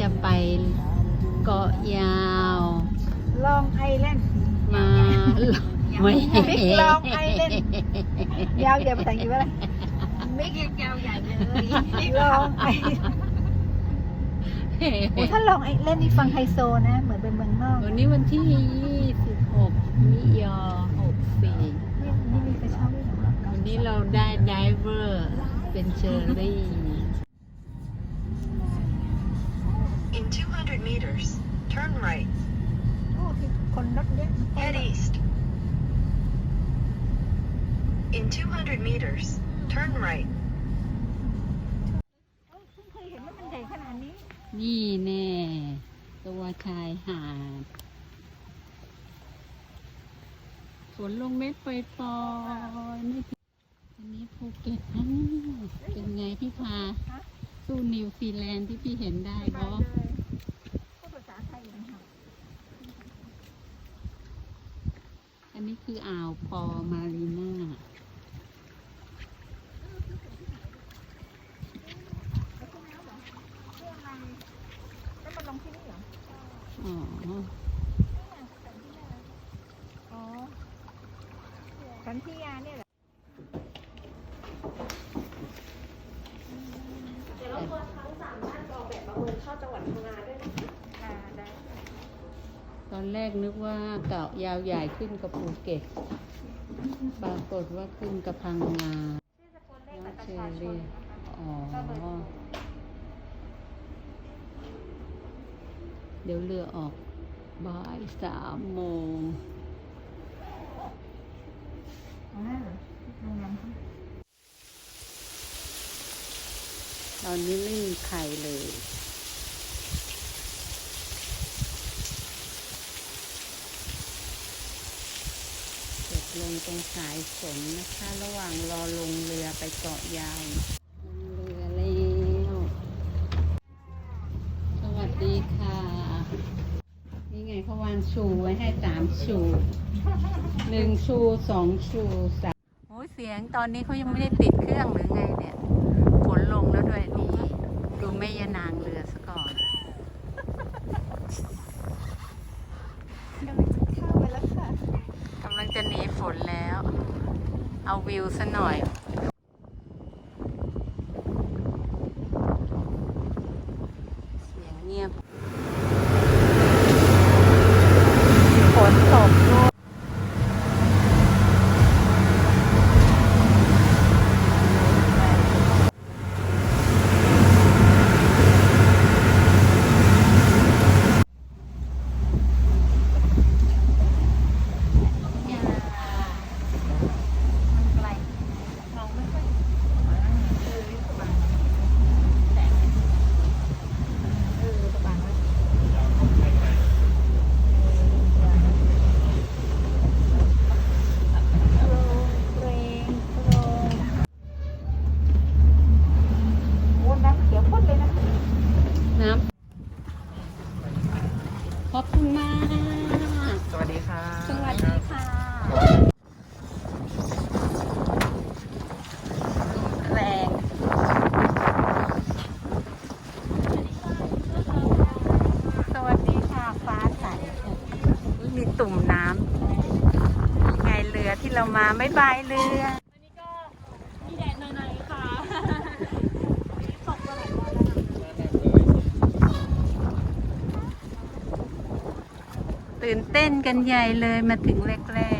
จะไปเกาะยาว ลองไอแลนด์มาไม่บิ๊กลองไอแลนด์ยาวใหญ่ภาษาอังกฤษว่าอะไรบิ๊กยาวใหญ่เลยลองไอโอ้ถ้าลองไอแลนด์นี่ฟังไฮโซนะ เหมือนเป็นเมืองนอก วันนี้วันที่26มิยอ64นี่นี่มีกระเช้าด้วยเหรอวันนี้เราได้ไดเวอร์เป็นเชอรี่ In turn right. โอ้ที่คนรถเยอะ Head east. In 200 meters, turn right. เคยเห็นว่ามันใหญ่ขนาดนี้ นี่แน่ ตัวชายหาดฝนลงเม็ดปล่อยๆไม่ถึงอันนี้ภูเก็ตนะเป็นไงพี่พา สู้นิวซีแลนด์ที่พี่เห็นได้บอเลยพูดภาษาไทยอยู่นะคะ อันนี้ คืออ่าวปอมารีนาแล้วมันลงที่นี่เหรออ๋ออ๋อสันทิยาเนี่ยเหรออ่าได้ ตอนแรกนึกว่าเกาะยาวใหญ่ขึ้นกับภูเก็ต ปรากฏว่าขึ้นกับพังงาแล้วเชอรี่อ๋อ เดี๋ยวเรือออกบ่ายสามโมงตอนนี้ไม่มีใครเลย ลงตรงสายฝนนะคะ ระหว่างรอลงเรือไปเกาะยาวลงเรือแล้วสวัสดีค่ะ นี่ไงเขาวางชูไว้ให้สามชูหนึ่งชูสองชูสามโอ้ยเสียงตอนนี้เขายังไม่ได้ติดเครื่องหรือไงเนี่ย ฝนลงแล้วด้วยนี่ ดูแม่ยานางเรือซะก่อน กำลังจะเข้าไปแล้วค่ะ กำลังจะหนีฝนแล้ว เอาวิวซะหน่อย เสียงเงียบ ฝนตกด้วยอย่า มันไกลมองไม่ค่อยเออสว่างแสงเออสว่างแล้วโปร่งเปร่งโปร่งโอ้น้ำเขียวข้นเลยนะ น้ำขอบคุณมาก สวัสดีครับ สวัสดีค่ะ แรง สวัสดีค่ะ ฟ้าใสอุ๊ยมีตุ่มน้ำไงเรือที่เรามาไม่บายเรือมีแดดหน่อยๆค่ะตกมาหลายวันแล้วตื่นเต้นกันใหญ่เลยมาถึงแรก